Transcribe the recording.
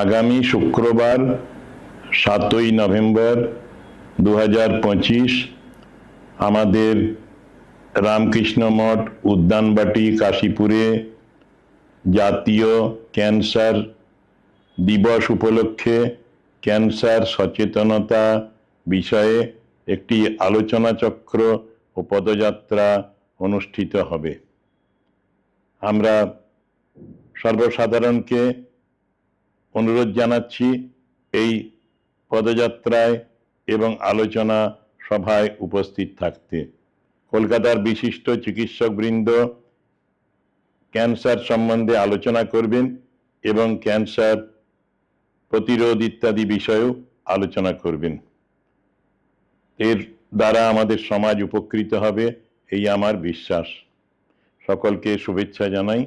আগামী শুক্রবার সাতই নভেম্বর দু হাজার পঁচিশ আমাদের রামকৃষ্ণ মঠ উদ্যানবাটি কাশীপুরে জাতীয় ক্যান্সার দিবস উপলক্ষে ক্যান্সার সচেতনতা বিষয়ে একটি আলোচনা চক্র ও পদযাত্রা অনুষ্ঠিত হবে। আমরা সর্বসাধারণকে অনুরোধ জানাচ্ছি এই পদযাত্রায় এবং আলোচনা সভায় উপস্থিত থাকতে। কলকাতার বিশিষ্ট চিকিৎসকবৃন্দ ক্যান্সার সম্বন্ধে আলোচনা করবেন এবং ক্যান্সার প্রতিরোধ ইত্যাদি বিষয়েও আলোচনা করবেন। এর দ্বারা আমাদের সমাজ উপকৃত হবে, এই আমার বিশ্বাস। সকলকে শুভেচ্ছা জানাই।